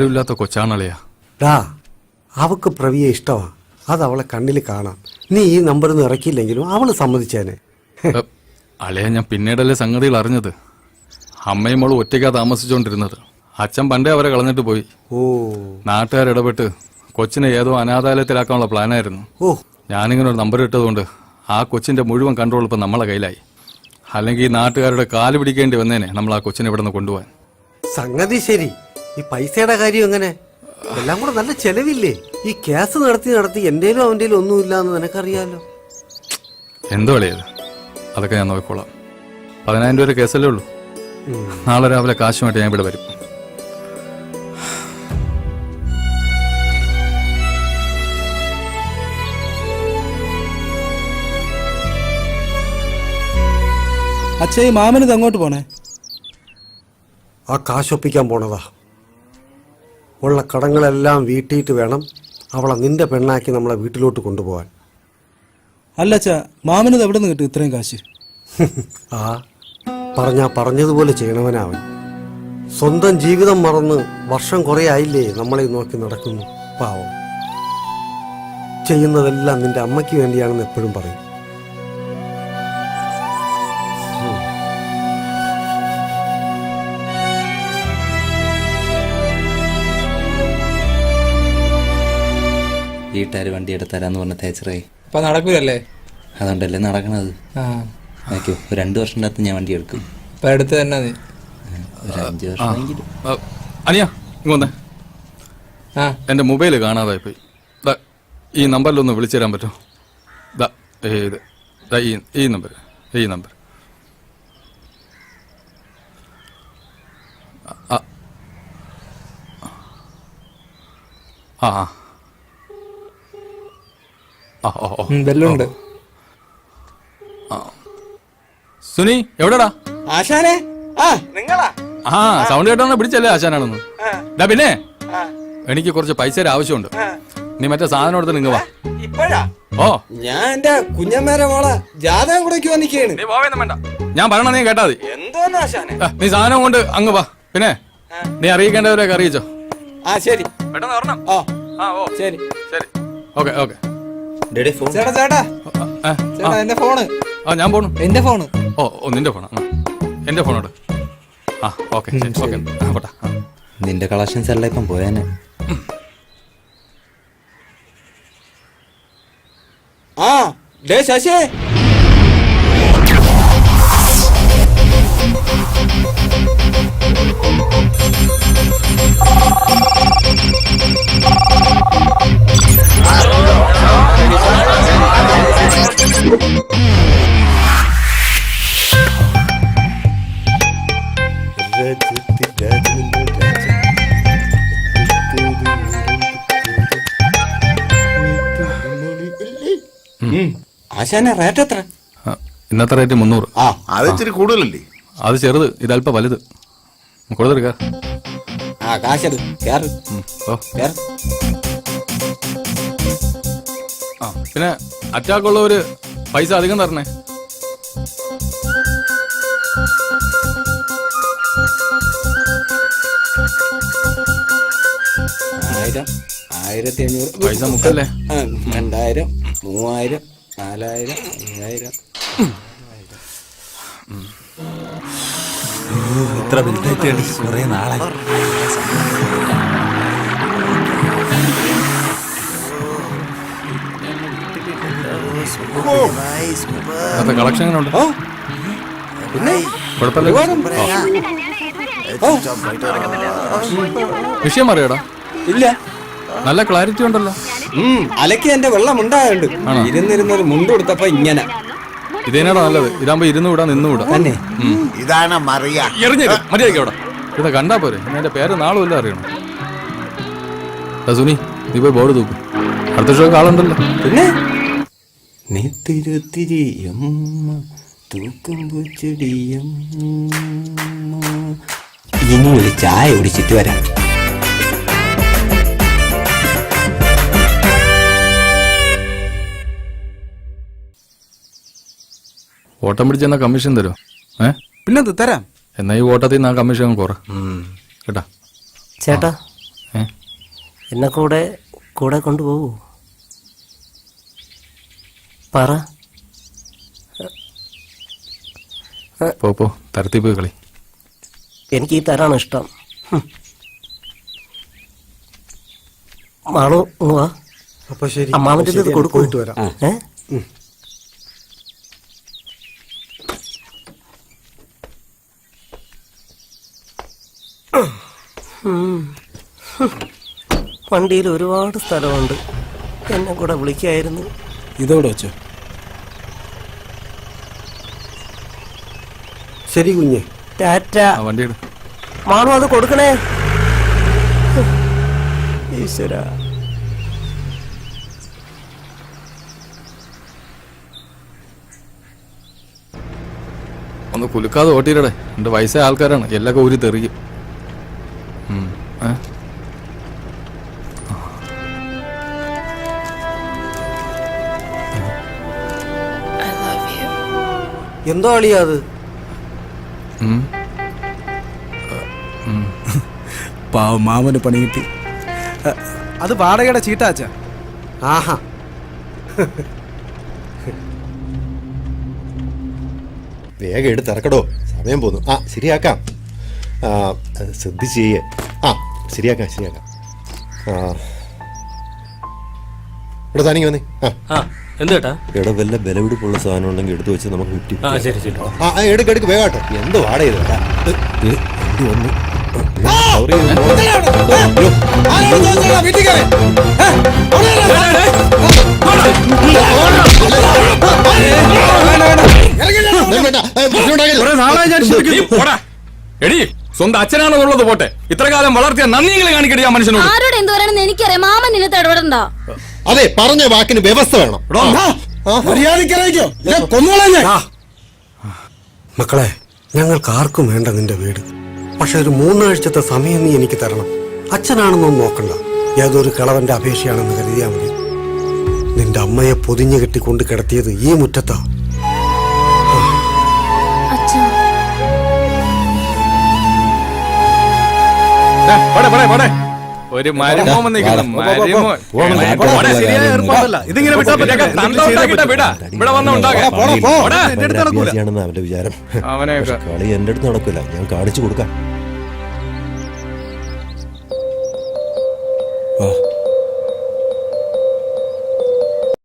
ആരുമില്ലാത്ത കൊച്ചാണളിയാ. ഡാ അവക്ക് പ്രവിയെ ഇഷ്ടമാ അത് അവളെ കണ്ണിൽ കാണാം. നീ ഈ നമ്പർ ഒന്നും ഇറക്കിയില്ലെങ്കിലും അവൾ സമ്മതിച്ചേനെ. അളിയ അളിയാ ഞാൻ പിന്നീടല്ലേ സംഗതികൾ അറിഞ്ഞത്. അമ്മയും മോളും ഒറ്റയ്ക്കാ താമസിച്ചുകൊണ്ടിരുന്നത് അച്ഛൻ പണ്ടേ അവരെ കളഞ്ഞിട്ട് പോയി. ഓ. നാട്ടുകാർ ഇടപെട്ട് കൊച്ചിനെ ഏതോ അനാഥാലയത്തിലാക്കാനുള്ള പ്ലാനായിരുന്നു. ഓ. ഞാനിങ്ങനെ ഒരു നമ്പർ ഇട്ടതുകൊണ്ട് ആ കൊച്ചിന്റെ മുഴുവൻ കൺട്രോൾ ഇപ്പം നമ്മളെ കയ്യിലായി. അല്ലെങ്കിൽ ഈ നാട്ടുകാരുടെ കാൽ പിടിക്കേണ്ടി വന്നേനെ നമ്മൾ ആ കൊച്ചിനെ ഇവിടെ നിന്ന് കൊണ്ടുപോകാൻ. സംഗതി ശരി. ഈ പൈസയുടെ കാര്യം എങ്ങനെ? എല്ലാം കൂടെ നല്ല ചെലവില്ലേ? ഈ കേസ് നടത്തി നടത്തി എന്റേലും അവന്റേലും ഒന്നുമില്ല എന്ന് നിനക്കറിയാലോ? എന്തോ അളിയത് അതൊക്കെ ഞാൻ നോക്കിക്കോളാം. പതിനായിരം രൂപ കേസല്ലേ ഉള്ളൂ? നാളെ രാവിലെ കാശുമായിട്ട് ഞാൻ ഇവിടെ വരും. അച്ഛ ഈ മാമനിത് അങ്ങോട്ട് പോണേ? ആ കാശൊപ്പിക്കാൻ പോണതാ. ഉള്ള കടങ്ങളെല്ലാം വീട്ടിയിട്ട് വേണം അവളെ നിന്റെ പെണ്ണാക്കി നമ്മളെ വീട്ടിലോട്ട് കൊണ്ടുപോകാൻ അല്ല അച്ഛാ മാമനത് എവിടെ നിന്ന് കിട്ടും ഇത്രയും കാശ്? ആ പറഞ്ഞാ പറഞ്ഞതുപോലെ ചെയ്യണവനാവൻ. സ്വന്തം ജീവിതം മറന്ന് വർഷം കുറേ ആയില്ലേ നമ്മളെ നോക്കി നടക്കുന്നു പാവം. ചെയ്യുന്നതെല്ലാം നിന്റെ അമ്മയ്ക്ക് വേണ്ടിയാണെന്ന് എപ്പോഴും പറയും. വീട്ടുകാർ വണ്ടി എടുത്തരാന്ന് പറഞ്ഞ തേച്ചറായി. അപ്പൊ നടക്കൂലല്ലേ? അതുകൊണ്ടല്ലേ നടക്കണത്. നോക്കൂ ഒരു രണ്ട് വർഷത്തിന്റെ അകത്ത് ഞാൻ വണ്ടി എടുക്കും. അപ്പൊ അടുത്ത് തന്നെ നീ. ഒരു അഞ്ച് വർഷമെങ്കിലും. ആ, അനിയ ഇങ്ങ് ആ. എന്റെ മൊബൈൽ കാണാതായി പോയി. ദാ, ഈ നമ്പറിലൊന്ന് വിളിച്ചു തരാൻ പറ്റുമോ ദാ ഏത് ദാ ഈ ഈ നമ്പർ ഈ നമ്പർ ആ ആ. ബെല്ലുണ്ട്. സുനി എവിടെടാ? ആശാനെ? ആ. നിങ്ങളാ? ആ സൗണ്ട് കേട്ടോന്ന് പിടിച്ചല്ലേ ആശാനാണെന്ന്. ഡാ പിന്നെ? എനിക്ക് കുറച്ച് പൈസയുടെ ആവശ്യമുണ്ട്. നീ മറ്റേ സാധനം എടുത്ത് നിങ്ങ വാ. ഇപ്പോഴാ? ഓ. ഞാൻ എന്റെ കുഞ്ഞമ്മേരെ മോളെ ജാതകം കൂടെ വന്നിക്കാണ് നീ പോവേന്നും വേണ്ട. ഞാൻ പറയണ നീ കേട്ടാ മതി. എന്തോന്ന് ആശാനെ? നീ സാധനം കൊണ്ട് അങ്ങ് വാ. പിന്നെ? നീ അറിയിക്കേണ്ടവരൊക്കെ അറിയിച്ചോ? ആ ശരി. പെട്ടെന്ന് വരണം. ഓ. ആ ഓ. ശരി. ശരി. Okay okay. ചേട്ടാ ചേട്ടാ. ആ, ചേട്ടാ എന്റെ ഫോണ്. ആ ഞാൻ പോണു. എന്റെ ഫോണ്. ഓ ഓ നിന്റെ ഫോണാ. എന്റെ ഫോണോട്. ആ ഓക്കെ ഓക്കെ. പോട്ടെ. ആ. നിന്റെ കളക്ഷൻസ് എല്ലാം ഇപ്പം പോയേനെ. ആ ഡേ ശശി. ആശാനെ റേറ്റ് എത്ര? ആ, ഇന്നത്തെ റേറ്റ് മുന്നൂറ്. ആ. അത് ഇച്ചിരി കൂടുതലല്ലേ? അത് ചെറുത് ഇതല്പ വലുത്. കൊടുത്തെടുക്ക ആ കാശത് കേറ്. ഓ കേറ്. ആ പിന്നെ അറ്റാക്കുള്ളവര് പൈസ അധികം തരണേ? ആയിരം ആയിരത്തി അഞ്ഞൂറ് പൈസ മുക്കല്ലേ? രണ്ടായിരം മൂവായിരം നാലായിരം അയ്യായിരം. ഇത്ര ബിൽഡായിട്ട് കുറേ നാളായി. കളക്ഷൻ കുഴപ്പമില്ല. വിഷയം അറിയാടാ. ഇല്ല. നല്ല ക്ലാരിറ്റി ഉണ്ടല്ലോ. ഉം അലക്കി എന്റെ വെള്ളം ഉണ്ടായുണ്ട്? ഇരുന്നിരുന്നൊരു മുണ്ട് കൊടുത്തപ്പോ ഇങ്ങനെ. ഇതേനാടാ നല്ലത്. ഇതാകുമ്പോ ഇരുന്ന് വിടാ നിന്ന് വിടാ. തന്നെ. ഇതാണ് മറിയ. എറിഞ്ഞിട്ട് മര്യാദയ്ക്ക് അവിടെ. ഇത് കണ്ടാ പോരെ? എന്റെ പേര് നാളും ഇല്ല അറിയണം. സുനി നീ പോയി ബോർഡ് തൂക്കും. അടുത്ത ഷോ ആളുണ്ടല്ലോ. പിന്നെ? നെത്തിരുത്തിരിയമ്മ തൂക്കുമ്പോ ചെടിയമ്മ ഇനി ഒരു ചായ കുടിച്ചിട്ട് വരാം. ഓട്ടം പിടിച്ചെന്നാ കമ്മീഷൻ തരും? ഏ? പിന്നെന്ത് തരാം. എന്നാ ഈ ഓട്ടത്തിൽ നിന്ന് ആ കമ്മീഷൻ കുറ. കേട്ടാ? ചേട്ടാ ഏ? എന്നെ കൂടെ കൂടെ കൊണ്ടുപോകൂ. പറ. പോ പോ. തരത്തി പോയി കളി. എനിക്ക് ഈ തരാണ് ഇഷ്ടം. മാളു വാ. അപ്പൊ ശരി. അമ്മാവന്റെ ഇത് വരാം. ഏ? വണ്ടിയിൽ ഒരുപാട് സ്ഥലമുണ്ട്. എന്നെ കൂടെ വിളിക്കായിരുന്നു. ഇതോടെ വെച്ചോ? ശരി കുഞ്ഞ്. ടാറ്റ. വണ്ടി എടു. മാണു അത് കൊടുക്കണേ. ഈശ്വര. ഒന്ന് കുലുക്കാതെ ഓട്ടിയിടടെ എന്റെ വയസ്സായ ആൾക്കാരാണ്. എല്ലൊക്കെ ഊരി തെറിക്കും ഉം. എന്തോ അളിയാ അത്? ഉം. മാമന് പണി കിട്ടി. അത് വാടകയുടെ ചീട്ടാച്ച ആഹാ. വേഗം എടുത്തിറക്കടോ സമയം പോന്നു. ആ ശരിയാക്കാം. ശ്രദ്ധിച്ച് ചെയ്യേ. ആ ശരിയാക്കാം ശരിയാക്കാം. ആ. ഇവിടെ താനിങ്ങി വന്നേ. ആ. ആ എന്ത് കേട്ടാ ഇവിടെ വല്ല ബലവിടിപ്പുള്ള സാധനം ഉണ്ടെങ്കിൽ എടുത്തു വെച്ച് നമുക്ക് കിട്ടി ആ ശരി ശരി ആ എടുക്ക് എടുക്ക് വേഗം കേട്ടോ എന്ത് വാട വണ്ടി വന്നു Sorry. പോടാ. എടി സ്വന്തം അച്ഛനാണെന്നുള്ളത് പോട്ടെ ഇത്ര കാലം വളർത്തിയ നന്ദിയെങ്കിലും കാണിക്കടി ആ മനുഷ്യനോട് ആരോട് എന്ത് പറയണെന്ന് എനിക്കറിയാം മാമൻ ഇതിനകത്ത് ഇടപെടണ്ട. അതെ പറഞ്ഞ വാക്കിന് വ്യവസ്ഥ വേണം. മക്കളെ ഞങ്ങൾക്ക് ആർക്കും വേണ്ട നിന്റെ വീട്. പക്ഷെ ഒരു മൂന്നാഴ്ചത്തെ സമയം നീ എനിക്ക് തരണം. അച്ഛനാണെന്നൊന്നും നോക്കണ്ട. ഏതൊരു കളവന്റെ അപേക്ഷയാണെന്ന് കരുതിയാ മതി. നിന്റെ അമ്മയെ പൊതിഞ്ഞു കെട്ടിക്കൊണ്ട് കിടത്തിയത് ഈ മുറ്റത്താ. പടേ പോടെ, പോടെ. ഒരു. ഇതിങ്ങനെ ഉണ്ടാക്കിയിട്ടാ വിടാ. അവന്റെ വിചാരം. കളി എന്റെ അടുത്ത് നടക്കില്ല ഞാൻ കാണിച്ചു കൊടുക്കാം. വാ